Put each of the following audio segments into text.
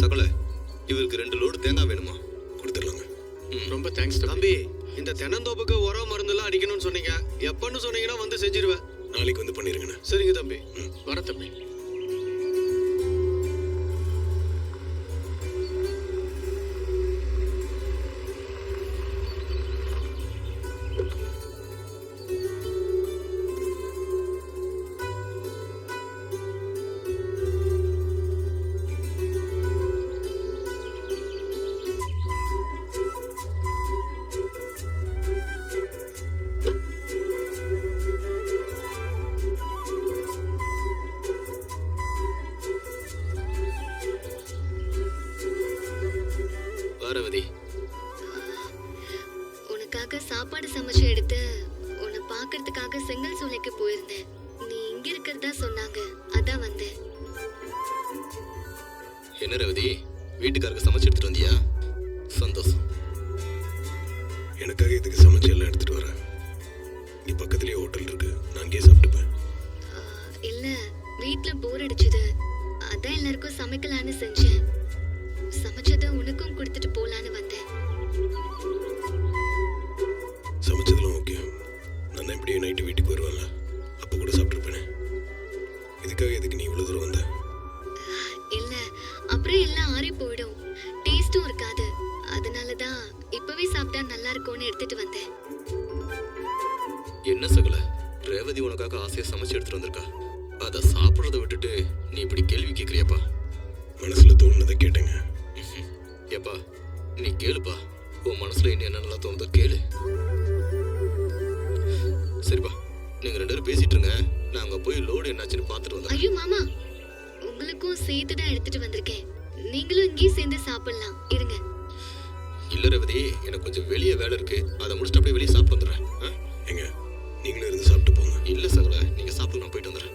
சகல இவருக்கு ரெண்டு லோடு தேங்காய் வேணுமா? கொடுத்துடலாங்க. ரொம்ப தேங்க்ஸ் தம்பி. தம்பி இந்த தென்னந்தோப்புக்கு உரம் மருந்துலாம் அடிக்கணும்னு சொன்னீங்க. எப்பன்னு சொன்னீங்கன்னா வந்து செஞ்சிருவேன். நாளைக்கு வந்து பண்ணிருங்கண்ணே. சரிங்க தம்பி. வர தம்பி. உனக்காக சாப்பாடு சமைச்சு எடுத்து உன்னை பார்க்கறதுக்காக செங்கல் சூளைக்கு போயிருந்தேன். நீ இங்க இருக்கிறதா சொன்னாங்க. அதான் வந்தேன். என்ன ரவதி? வீட்டுக்காரருக்கு சமைச்சு எடுத்துட்டு வந்தியா? சந்தோஷம். எனக்காக இதுக்கு சமைச்சு எல்லாம் எடுத்துட்டு வரேன் இங்கே பக்கத்துலேயே ஹோட்டல் இருக்கு. நான் அங்கேயே சாப்பிட்டுப்பேன். இல்ல வீட்ல போர் அடிச்சது. அதான் எல்லாருக்கும் சமைக்கலான்னு செஞ்சேன். சமைச்சதை உனக்கும் கொடுத்துட்டு போலான்னு மனசில் தோணுனதை கேட்டேங்க. ஏப்பா நீ கேளுப்பா. உன் மனசுல இன்னும் என்னென்னலாம் தோணுதோ கேளு. சரிப்பா நீங்க ரெண்டு பேரும் பேசிட்டு இருங்க. நான் அங்க போய் லோடு என்னாச்சுன்னு பார்த்துட்டு வந்தேன் ஐயோ மாமா உங்களுக்கும் சேர்த்து தான் எடுத்துட்டு வந்திருக்கேன். நீங்களும் இங்கேயே சேர்ந்து சாப்பிடலாம். இருங்க. இல்ல ரேவதி எனக்கு கொஞ்சம் வெளியே வேலை இருக்கு. அதை முடிச்சுட்டு அப்படியே வெளியே சாப்பிட்டு வந்துடுறேன். ஆ? ஏங்க நீங்களும் இருந்து சாப்பிட்டு போங்க. இல்ல சகல நீங்க சாப்பிட்டு நான் போயிட்டு வந்துடுறேன்.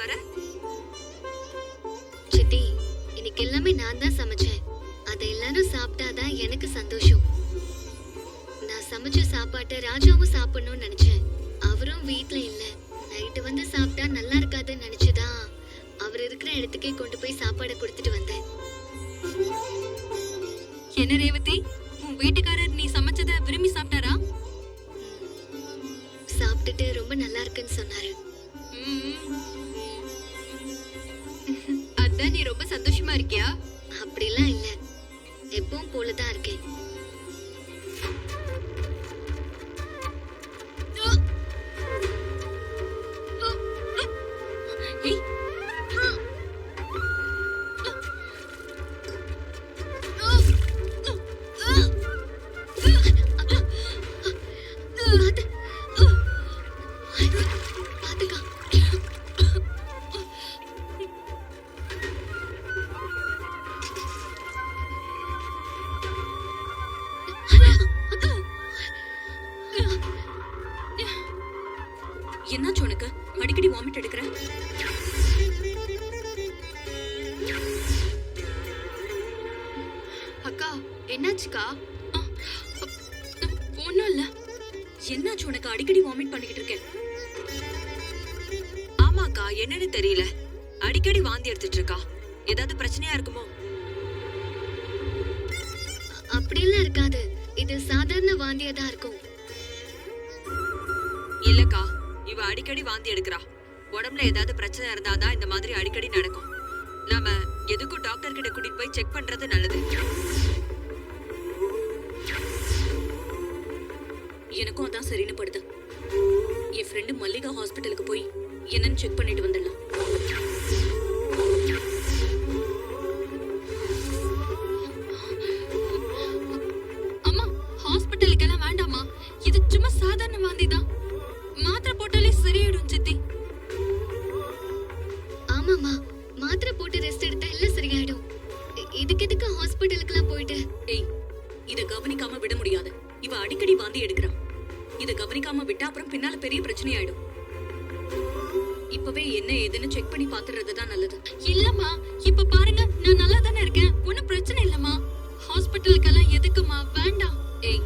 வர அப்படிலாம் இல்ல எப்பவும் போலதான் இருக்கேன். ஆமாக்கா என்னன்னு தெரியல. அடிக்கடி வாந்தி எடுத்துட்டு இருக்கா. ஏதாவது பிரச்சனையா இருக்குமோ? அப்படியெல்லாம் இருக்காது. இது சாதாரண வாந்தியா தான் இருக்கும். இல்லக்கா இவ அடிக்கடி வாந்தி எடுக்கிறா. உடம்புல ஏதாவது பிரச்சனை இருந்தாதான் இந்த மாதிரி அடிக்கடி நடக்கும். நாம எதுக்கும் டாக்டர் கிட்ட கூட்டிட்டு போய் செக் பண்றது நல்லது. எனக்கும் அதான் சரின்னு படுது. என் ஃப்ரெண்டு மல்லிகா ஹாஸ்பிட்டலுக்கு போய் என்னன்னு செக் பண்ணிட்டு வந்துடலாம். அம்மா ஹாஸ்பிட்டலுக்கெல்லாம் வேண்டாமா இது சும்மா சாதாரண வாந்தி தான். மாத்திரை போட்டாலே சரியாயிடும் சித்தி. ஆமாமா மாத்திரை போட்டு ரெஸ்ட் எடுத்தா எல்லாம் சரியாயிடும். இதுக்கு எதுக்கு ஹாஸ்பிட்டலுக்குலாம் போயிட்டு? ஏய் இத கவனிக்காம விட முடியாது. இவ அடிக்கடி வாந்தி எடுக்கிறா இத கவனிக்காம விட்டா அப்புறம் பின்னால பெரிய பிரச்சனை ஆயிடும் இப்பவே என்ன ஏதுன்னு செக் பண்ணி பாத்துறது தான் நல்லது. இல்லம்மா இப்ப பாருங்க நான் நல்லா தானே இருக்கேன். ஒன்னும் பிரச்சனை இல்லம்மா. ஹாஸ்பிட்டலுக்கெல்லாம் எதுக்குமா வேண்டாம். ஏய்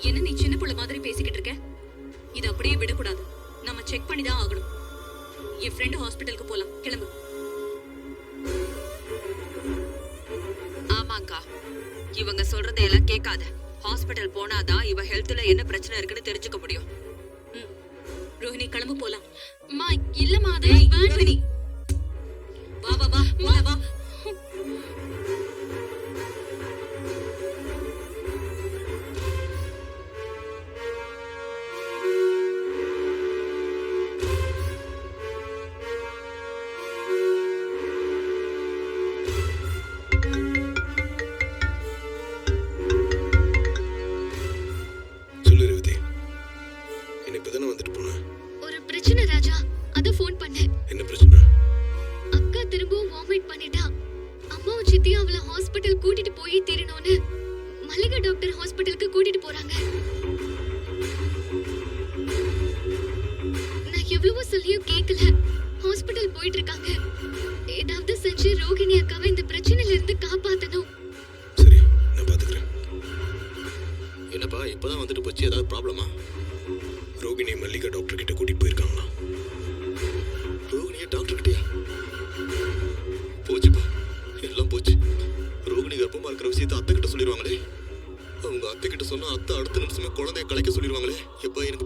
என்ன நீ சின்ன புள்ள மாதிரி பேசிக்கிட்டு இருக்க? இது அப்படியே விடக்கூடாது. நம்ம செக் பண்ணி தான் ஆகணும். என் ஃப்ரெண்டு ஹாஸ்பிட்டலுக்கு போலாம். கிளம்பு. ஆமாங்கா. இவங்க சொல்றதையெல்லாம் கேட்காத. ஹாஸ்பிட்டல் போனாதான் இவ ஹெல்த்ல என்ன பிரச்சனை இருக்குன்னு தெரிஞ்சுக்க முடியும். ரோஹிணி கிளம்பு போலாம். அம்மா இல்லம்மா அது ரோஹிணி. வா வா வா வா.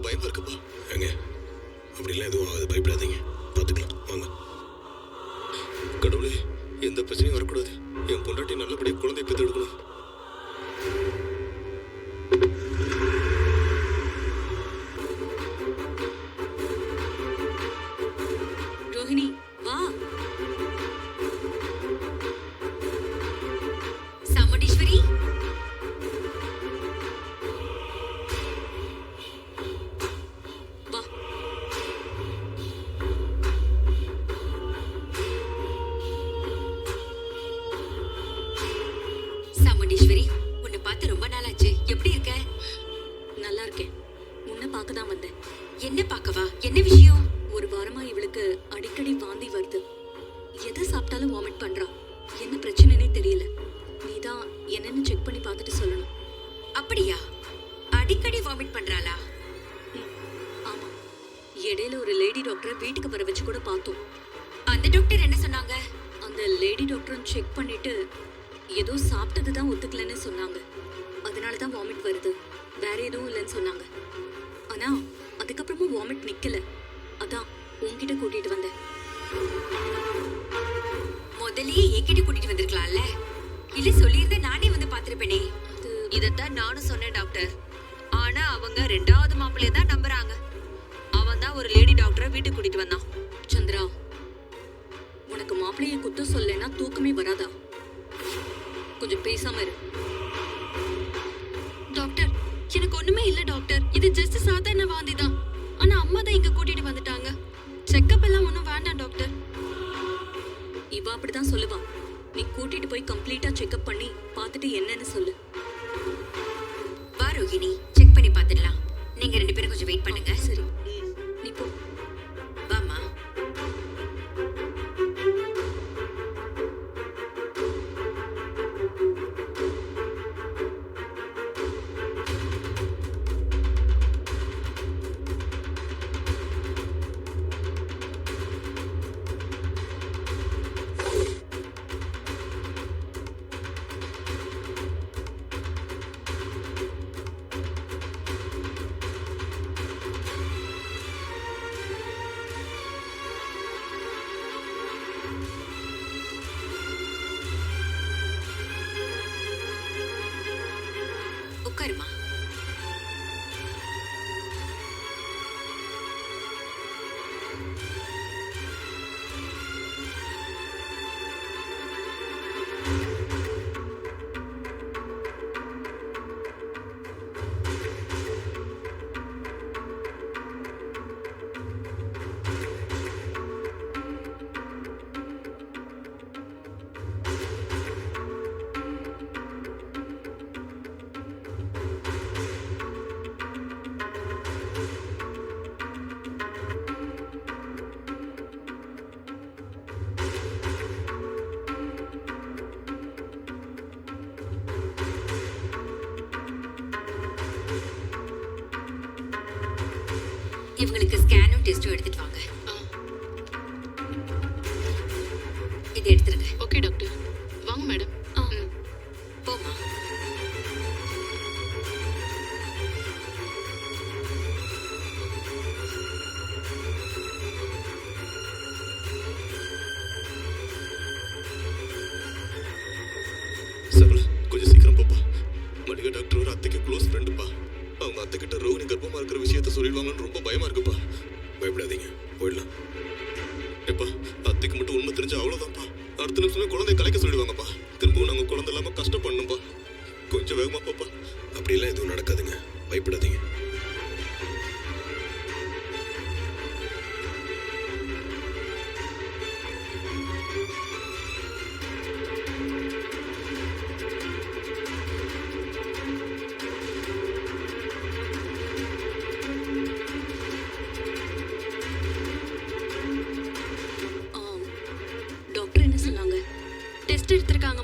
பயமா இருக்குப்பா ஏங்க அப்படிலாம் எதுவும் ஆகாது. பயப்படாதீங்க. பார்த்துக்கலாம். வாங்க. செக் பண்ணி பார்த்துட்டு சொல்லணும். அப்படியா? அடிக்கடி வாமிட் பண்றாளா? ஆமா. இடையில ஒரு லேடி டாக்டரை வீட்டுக்கு வர வச்சு கூட பார்த்தோம். அந்த டாக்டர் என்ன சொன்னாங்க? அந்த லேடி டாக்டரும் செக் பண்ணிட்டு ஏதோ சாப்பிட்டது தான் ஒத்துக்கலன்னு சொன்னாங்க. அதனால தான் வாமிட் வருது. வேற எதுவும் இல்லைன்னு சொன்னாங்க. ஆனா அதுக்கப்புறமும் வாமிட் நிக்கல. அதான் உன்கிட்ட கூட்டிட்டு வந்தேன். முதல்லயே என்கிட்ட கூட்டிட்டு வந்திருக்கலாம்ல? இல்ல சொல்லியிருந்தேன் நானே வந்து இதைத்தான் நானும் சொன்னேன் டாக்டர். ஆனா அவங்க ரெண்டாவது மாப்பிள்ளைய தான் நம்புறாங்க. அவன் தான் ஒரு லேடி டாக்டரை வீட்டுக்கு கூட்டிட்டு வந்தான். சந்திரா உனக்கு மாப்பிள்ளைய குத்தம் சொல்லலைன்னா தூக்கமே வராதா? கொஞ்சம் பேசாம இரு. டாக்டர் எனக்கு ஒண்ணுமே இல்ல டாக்டர். இது ஜஸ்ட் சாதாரண வாந்தி தான். ஆனா அம்மா தான் இங்க கூட்டிட்டு வந்துட்டாங்க. செக்கப் எல்லாம் ஒன்றும் வேண்டாம் டாக்டர். இவ அப்படிதான் சொல்லுவான் நீ கூட்டிட்டு போய் கம்ப்ளீட்டா செக்அப் பண்ணி பார்த்துட்டு என்னன்னு சொல்லு. வா ரோகிணி செக் பண்ணி பார்த்துடலாம் நீங்க ரெண்டு பேரும் கொஞ்சம் வெயிட் பண்ணுங்க. சரி. ஓகே டாக்டர் வாங்க மேடம் போமா எடுத்திருக்காங்க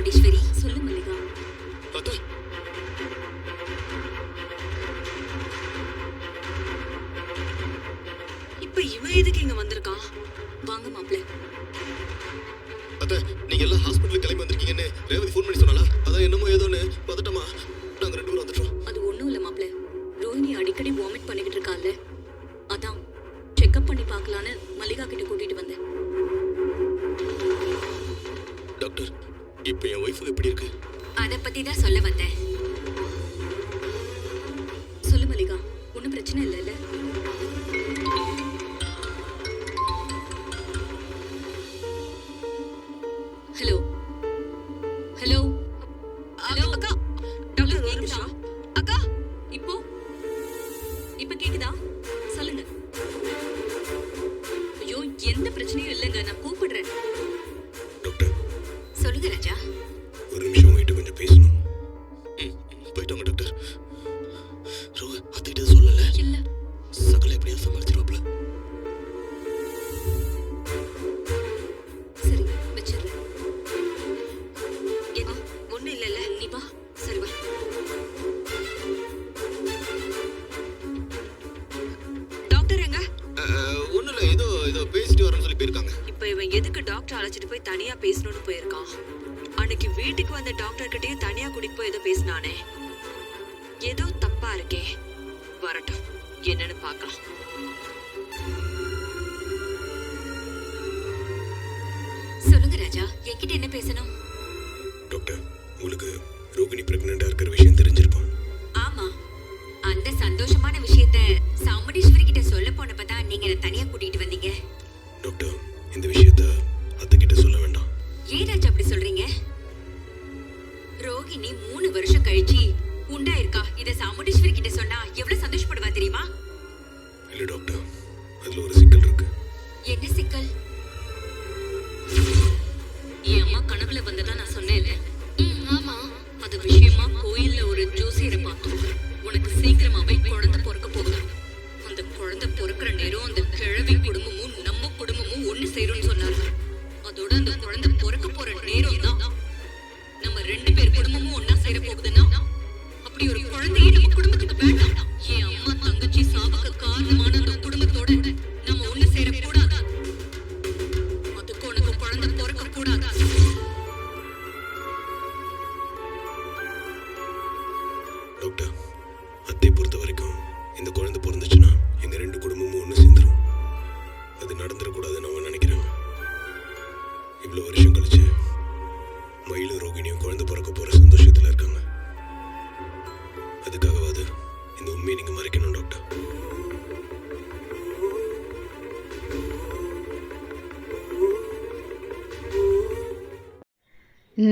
கோடீஸ்வரி சொல்லு மல்லிகா. இப்ப இவன் எதுக்கு இங்க எந்த பிரச்சனையும் இல்லைங்க. நான் கூப்பிடுறேன்.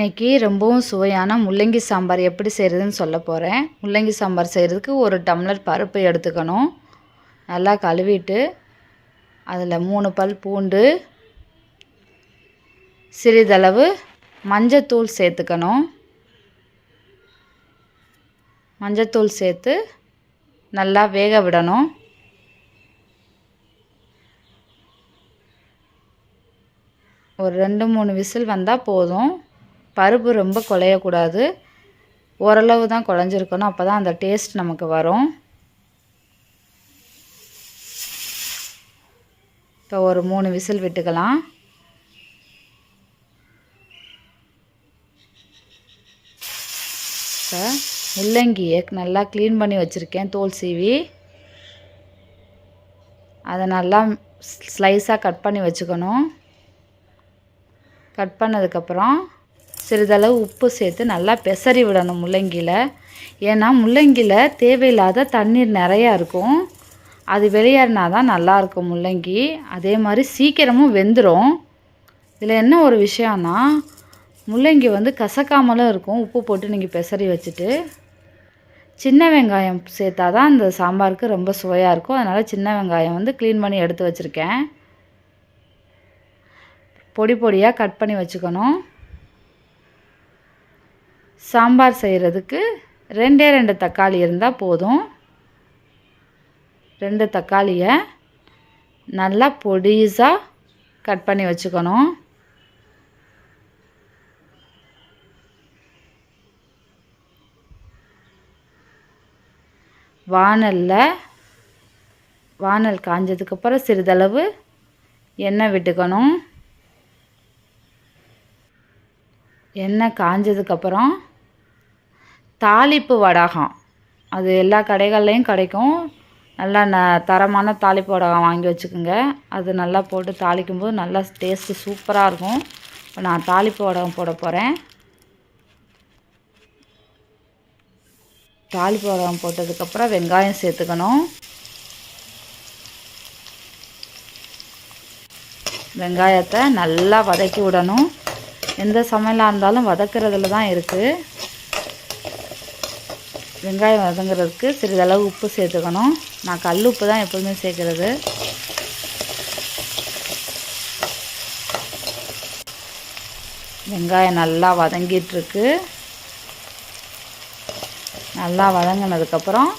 இன்னைக்கு ரொம்பவும் சுவையான முள்ளங்கி சாம்பார் எப்படி செய்கிறதுன்னு சொல்ல போகிறேன் முள்ளங்கி சாம்பார் செய்கிறதுக்கு ஒரு டம்ளர் பருப்பு எடுத்துக்கணும். நல்லா கழுவிட்டு அதில் மூணு பல் பூண்டு சிறிதளவு மஞ்சத்தூள் சேர்த்துக்கணும். மஞ்சத்தூள் சேர்த்து நல்லா வேக விடணும். ஒரு ரெண்டு மூணு விசில் வந்தால் போதும். பருப்பு ரொம்ப குழையக்கூடாது ஓரளவு தான் குழஞ்சிருக்கணும் அப்போ தான் அந்த டேஸ்ட் நமக்கு வரும். இப்போ ஒரு மூணு விசில் விட்டுக்கலாம். இப்போ முள்ளங்கியை நல்லா க்ளீன் பண்ணி வச்சுருக்கேன் தோல் சீவி. அதை நல்லா ஸ்லைஸாக கட் பண்ணி வச்சுக்கணும். கட் பண்ணதுக்கப்புறம் சிறிதளவு உப்பு சேர்த்து நல்லா பெசரி விடணும் முள்ளங்கியில் ஏன்னா முள்ளங்கியில் தேவையில்லாத தண்ணீர் நிறையா இருக்கும். அது வெளியேறினா தான் நல்லாயிருக்கும் முள்ளங்கி. அதே மாதிரி சீக்கிரமும் வெந்துடும் இதில் என்ன ஒரு விஷயம்னா முள்ளங்கி வந்து கசக்காமலும் இருக்கும். உப்பு போட்டு நீங்கள் பெசரி வச்சுட்டு. சின்ன வெங்காயம் சேர்த்தா தான் அந்த சாம்பாருக்கு ரொம்ப சுவையாக இருக்கும். அதனால் சின்ன வெங்காயம் வந்து க்ளீன் பண்ணி எடுத்து வச்சுருக்கேன். பொடி பொடியாக கட் பண்ணி வச்சுக்கணும். சாம்பார் செய்கிறதுக்கு ரெண்டே ரெண்டு தக்காளி இருந்தால் போதும். ரெண்டு தக்காளியை நல்லா பொடிசாக கட் பண்ணி வச்சுக்கணும். வானலில் வானல் காஞ்சதுக்கப்புறம் சிறிதளவு எண்ணெய் விட்டுக்கணும். எண்ணெய் காஞ்சதுக்கப்புறம் தாளிப்பு வடகம். அது எல்லா கடைகள்லையும் கிடைக்கும். நல்லா ந தரமான தாளிப்பு வடகம் வாங்கி வச்சுக்கோங்க. அது நல்லா போட்டு தாளிக்கும்போது நல்லா டேஸ்ட்டு சூப்பராக இருக்கும். இப்போ நான் தாளிப்பு வடகம் போட போகிறேன் தாளிப்பு வடகம் போட்டதுக்கப்புறம் வெங்காயம் சேர்த்துக்கணும். வெங்காயத்தை நல்லா வதக்கி விடணும். எந்த சமையலாக இருந்தாலும் வதக்கிறதுல தான் இருக்குது வெங்காயம் வதங்குறதுக்கு சிறிதளவு உப்பு சேர்த்துக்கணும். நான் கல் உப்பு தான் எப்போதுமே சேர்க்குறது. வெங்காயம் நல்லா வதங்கிட்டுருக்கு. நல்லா வதங்கினதுக்கப்புறம்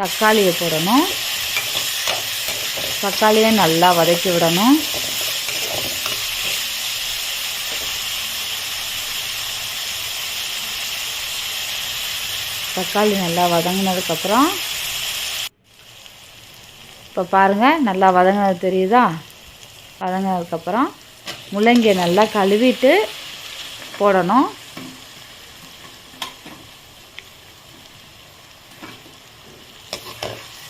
தக்காளியை போடணும். தக்காளியை நல்லா வதக்கி விடணும். தக்காளி நல்லா வதங்கினதுக்கப்புறம் இப்போ பாருங்கள் நல்லா வதங்கினது தெரியுதா? வதங்கினதுக்கப்புறம் முள்ளங்கியை நல்லா கழுவிட்டு போடணும்.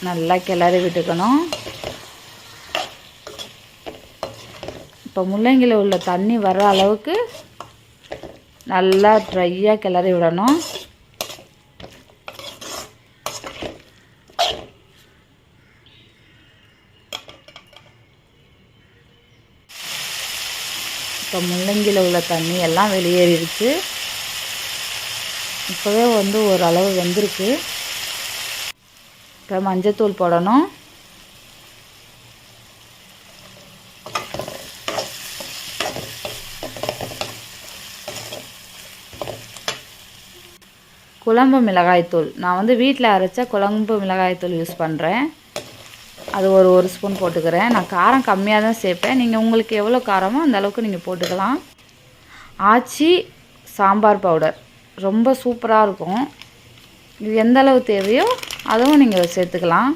நல்லா கிளறி விட்டுக்கணும். இப்போ முள்ளங்கியில் உள்ள தண்ணி வர்ற அளவுக்கு நல்லா ட்ரையாக கிளறி விடணும். இப்போ முள்ளங்கியில் உள்ள தண்ணி எல்லாம் வெளியேறிடுச்சு. இப்போவே வந்து ஓரளவு வெந்திருக்கு. இப்போ மஞ்சத்தூள் போடணும். குழம்பு மிளகாய்த்தூள். நான் வந்து வீட்டில் அரைச்ச குழம்பு மிளகாய்த்தூள் யூஸ் பண்ணுறேன் அது ஒரு ஒரு ஸ்பூன் போட்டுக்கிறேன். நான் காரம் கம்மியாக தான் சேர்ப்பேன். நீங்கள் உங்களுக்கு எவ்வளோ காரமோ அந்த அளவுக்கு நீங்கள் போட்டுக்கலாம். ஆச்சி சாம்பார் பவுடர். ரொம்ப சூப்பராக இருக்கும். இது எந்த அளவு தேவையோ அதுவும் நீங்கள் சேர்த்துக்கலாம்.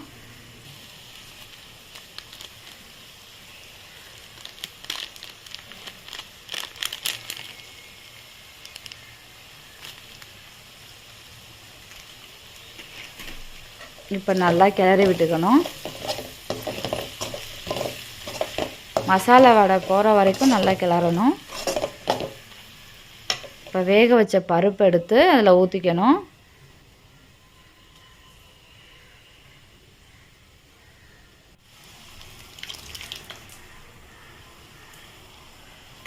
இப்போ நல்லா கிளறி விட்டுக்கணும். மசாலா வடை போகிற வரைக்கும் நல்லா கிளறணும். இப்போ வேக வச்ச பருப்பு எடுத்து அதில் ஊற்றிக்கணும்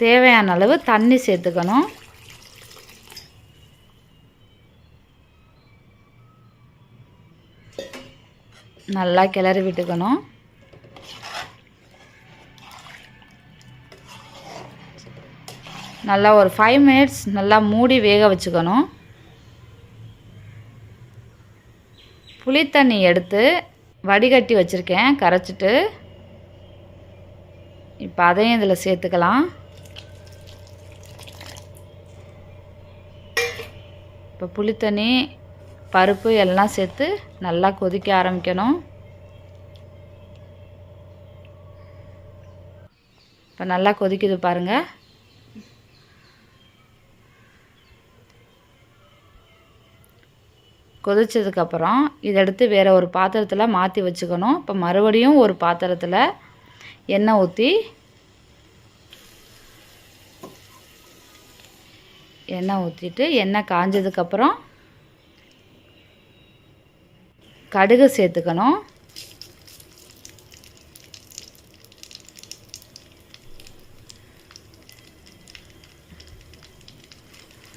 தேவையான அளவு தண்ணி சேர்த்துக்கணும். நல்லா கிளறி விட்டுக்கணும். நல்லா ஒரு ஃபைவ் மினிட்ஸ் நல்லா மூடி வேக வச்சுக்கணும். புளித்தண்ணி எடுத்து வடிகட்டி வச்சுருக்கேன் கரைச்சிட்டு. இப்போ அதையும் இதில் சேர்த்துக்கலாம். இப்போ புளித்தண்ணி பருப்பு எல்லாம் சேர்த்து நல்லா கொதிக்க ஆரம்பிக்கணும். இப்போ நல்லா கொதிக்குது பாருங்கள் கொதிச்சதுக்கப்புறம் இதை எடுத்து வேறு ஒரு பாத்திரத்தில் மாற்றி வச்சுக்கணும். இப்போ மறுபடியும் ஒரு பாத்திரத்தில் எண்ணெய் ஊற்றி எண்ணெய் ஊற்றிட்டு எண்ணெய் காஞ்சதுக்கப்புறம் கடுகு சேர்த்துக்கணும்.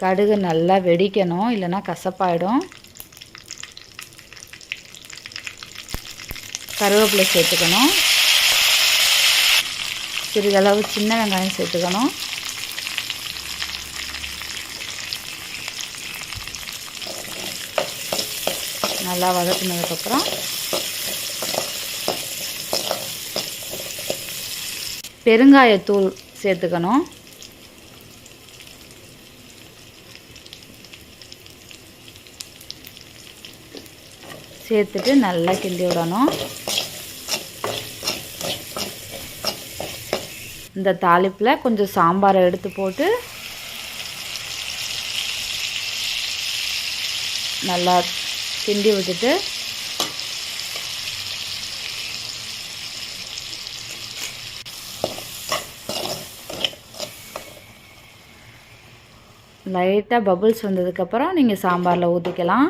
கடுகு நல்லா வெடிக்கணும் இல்லைன்னா கசப்பாயிடும். கருவேப்பிலை சேர்த்துக்கணும். சிறிதளவு சின்ன வெங்காயம் சேர்த்துக்கணும். நல்லா வதக்குனதுக்கப்புறம் பெருங்காயத்தூள் சேர்த்துக்கணும். சேர்த்துட்டு நல்லா கிண்டி விடணும். இந்த தாளிப்பில் கொஞ்சம் சாம்பாரை எடுத்து போட்டு நல்லா கிண்டி விட்டுட்டு லைட்டாக பபுள்ஸ் வந்ததுக்கப்புறம் நீங்கள் சாம்பாரில் ஊற்றிக்கலாம்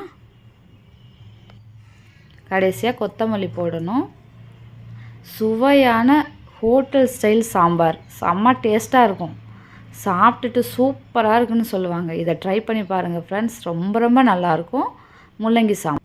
கடைசியாக கொத்தமல்லி போடணும். சுவையான ஹோட்டல் ஸ்டைல் சாம்பார். செம்ம டேஸ்ட்டாக இருக்கும். சாப்பிட்டுட்டு சூப்பராக இருக்குன்னு சொல்லுவாங்க. இதை ட்ரை பண்ணி பாருங்கள் ஃப்ரெண்ட்ஸ் ரொம்ப ரொம்ப நல்லாயிருக்கும் முள்ளங்கி சாம்பார்.